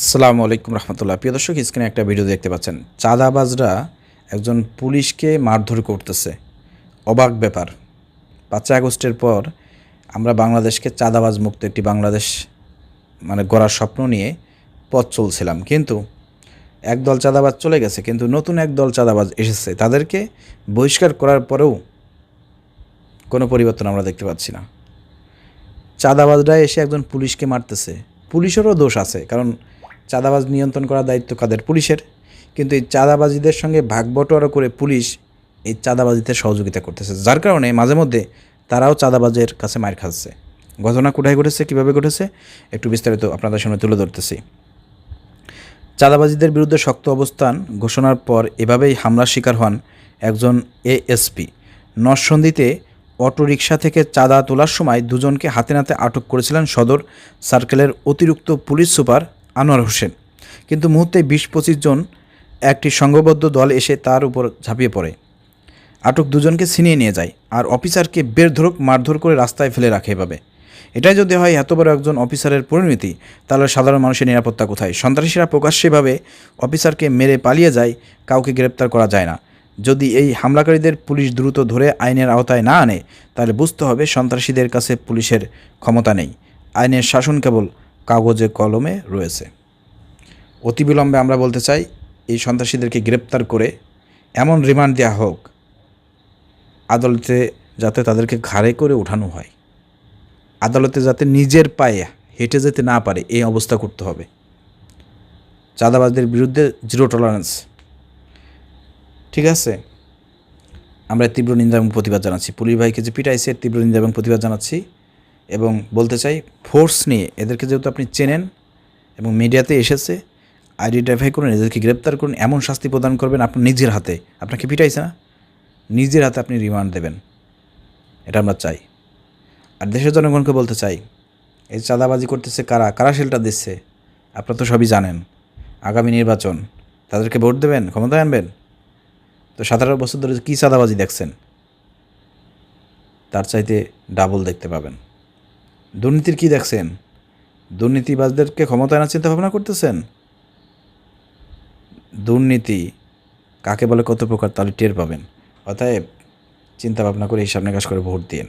আসসালামু আলাইকুম রহমতুল্লাহ। প্রিয় দর্শক, স্ক্রিনে একটা ভিডিও দেখতে পাচ্ছেন। চাঁদাবাজরা একজন পুলিশকে মারধর করতেছে। অবাক ব্যাপার। পাঁচই আগস্টের পর আমরা বাংলাদেশকে চাঁদাবাজ মুক্ত একটি বাংলাদেশ মানে গড়ার স্বপ্ন নিয়ে পথ চলছিলাম। কিন্তু একদল চাঁদাবাজ চলে গেছে, কিন্তু নতুন একদল চাঁদাবাজ এসেছে। তাদেরকে বহিষ্কার করার পরেও কোনো পরিবর্তন আমরা দেখতে পাচ্ছি না। চাঁদাবাজরা এসে একজন পুলিশকে মারতেছে। পুলিশেরও দোষ আছে, কারণ চাঁদাবাজ নিয়ন্ত্রণ করার দায়িত্ব কাদের? পুলিশের। কিন্তু এই চাঁদাবাজিদের সঙ্গে ভাগ বটোয়ারা করে পুলিশ এই চাঁদাবাজিতে সহযোগিতা করতেছে। যার কারণে মাঝে মধ্যে তারাও চাঁদাবাজের কাছে মার খাচ্ছে। ঘটনা কোথায় ঘটেছে, কীভাবে ঘটেছে, একটু বিস্তারিত আপনাদের সামনে তুলে ধরতেছি। চাঁদাবাজিদের বিরুদ্ধে শক্ত অবস্থান ঘোষণার পর এভাবেই হামলার শিকার হন একজন এএসপি। নরসন্দিতে অটোরিকশা থেকে চাঁদা তোলার সময় দুজনকে হাতে নাতে আটক করেছিলেন সদর সার্কেলের অতিরিক্ত পুলিশ সুপার আনোয়ার হোসেন। কিন্তু মুহূর্তে বিশ পঁচিশ জন একটি সংঘবদ্ধ দল এসে তার উপর ঝাঁপিয়ে পড়ে। আটক দুজনকে ছিনিয়ে নিয়ে যায় আর অফিসারকে বেরধরক, মারধর করে রাস্তায় ফেলে রাখে এভাবে। এটাই যদি হয় এত বড় একজন অফিসারের পরিণতি, তাহলে সাধারণ মানুষের নিরাপত্তা কোথায়? সন্ত্রাসীরা প্রকাশ্যেভাবে অফিসারকে মেরে পালিয়ে যায়, কাউকে গ্রেপ্তার করা যায় না। যদি এই হামলাকারীদের পুলিশ দ্রুত ধরে আইনের আওতায় না আনে, তাহলে বুঝতে হবে সন্ত্রাসীদের কাছে পুলিশের ক্ষমতা নেই। আইনের শাসন কেবল কাগজে কলমে রয়েছে। অতিবিলম্বে আমরা বলতে চাই, এই সন্ত্রাসীদেরকে গ্রেপ্তার করে এমন রিমান্ড দেওয়া হোক, আদালতে যাতে তাদেরকে ঘাড়ে করে ওঠানো হয়। আদালতে যাতে নিজের পায়ে হেঁটে যেতে না পারে, এই অবস্থা করতে হবে। চাঁদাবাজদের বিরুদ্ধে জিরো টলারেন্স। ঠিক আছে? আমরা তীব্র নিন্দা এবং প্রতিবাদ জানাচ্ছি। পুলিশ ভাইকে যে পিটাইছে, তীব্র নিন্দা এবং প্রতিবাদ জানাচ্ছি। এবং বলতে চাই ফোর্স নিয়ে এদেরকে যেহেতু আপনি চেনেন এবং মিডিয়াতে এসেছে আইডেন্টিফাই করুন, এদেরকে গ্রেপ্তার করুন, এমন শাস্তি প্রদান করবেন আপনার নিজের হাতে। আপনাকে পিটাইছে না? নিজের হাতে আপনি রিমান্ড দেবেন। এটা আমরা চাই। আর দেশের জনগণকে বলতে চাই, এই চাঁদাবাজি করতেছে কারা? কারা শেল্টার দিচ্ছে? আপনারা তো সবই জানেন। আগামী নির্বাচন, তাদেরকে ভোট দেবেন? ক্ষমতায় আনবেন? তো সতেরো বছর ধরে কী চাঁদাবাজি দেখছেন? তার চাইতে ডাবল দেখতে পাবেন। দুর্নীতির কি দেখছেন? দুর্নীতিবাজদেরকে ক্ষমতায় আনার চিন্তা ভাবনা করতেছেন? দুর্নীতি কাকে বলে, কত প্রকার তাহলে টের পাবেন? অতএব চিন্তা ভাবনা করে হিসাব নিকাশ করে ভোট দিন।